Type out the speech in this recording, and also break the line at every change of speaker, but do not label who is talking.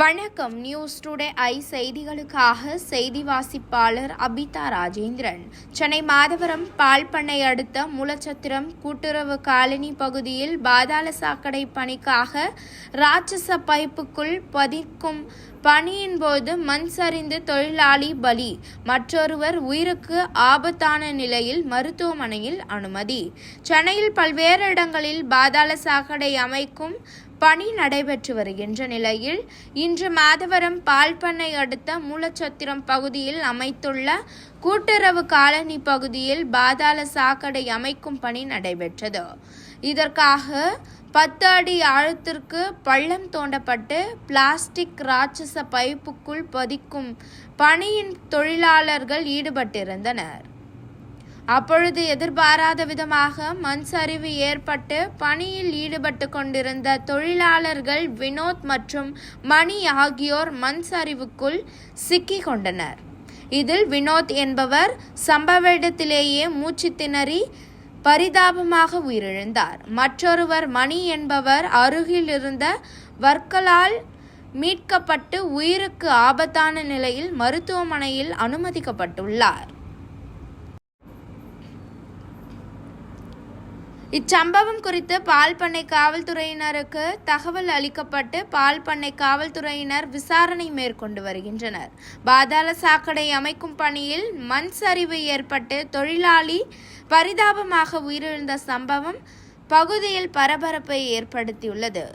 வணக்கம். News today I செய்திகளுக்காக செய்தி வாசிப்பாளர் அபிதா ராஜேந்திரன். சென்னை மாதவரம் பால் பண்ணை அடுத்த மூலச்சத்திரம் கூட்டுறவு காலனி பகுதியில் பாதாள சாக்கடை பணிக்காக ராட்சச பைப்புக்குள் பதிக்கும் பணியின் போது மண் சரிந்து தொழிலாளி பலி. மற்றொருவர் உயிருக்கு ஆபத்தான நிலையில் மருத்துவமனையில் அனுமதி. சென்னையில் பல்வேறு இடங்களில் பாதாள சாக்கடை அமைக்கும் பணி நடைபெற்று வருகின்ற நிலையில் இன்று மாதவரம் பால் பண்ணை அடுத்த மூலச்சத்திரம் பகுதியில் அமைத்துள்ள கூட்டுறவு காலனி பகுதியில் பாதாள சாக்கடை அமைக்கும் பணி நடைபெற்றது. இதற்காக பத்து அடி ஆழத்திற்கு பள்ளம் தோண்டப்பட்டு பிளாஸ்டிக் ராட்சச பைப்புக்குள் பதிக்கும் பணியின் தொழிலாளர்கள் ஈடுபட்டிருந்தனர். அப்பொழுது எதிர்பாராத விதமாக மண் சரிவு ஏற்பட்டு பணியில் ஈடுபட்டு கொண்டிருந்த தொழிலாளர்கள் வினோத் மற்றும் மணி ஆகியோர் மண் சரிவுக்குள் சிக்கிக் கொண்டனர். இதில் வினோத் என்பவர் சம்பவ இடத்திலேயே மூச்சு திணறி பரிதாபமாக உயிரிழந்தார். மற்றொருவர் மணி என்பவர் அருகில் இருந்த வர்க்கலால் மீட்கப்பட்டு உயிருக்கு ஆபத்தான நிலையில் மருத்துவமனையில் அனுமதிக்கப்பட்டுள்ளார். இச்சம்பவம் குறித்து பால் பண்ணை காவல்துறையினருக்கு தகவல் அளிக்கப்பட்டு பால் பண்ணை காவல்துறையினர் விசாரணை மேற்கொண்டு வருகின்றனர். பாதாள சாக்கடை அமைக்கும் பணியில் மண் சரிவு ஏற்பட்டு தொழிலாளி பரிதாபமாக உயிரிழந்த சம்பவம் பகுதியில் பரபரப்பை ஏற்படுத்தியுள்ளது.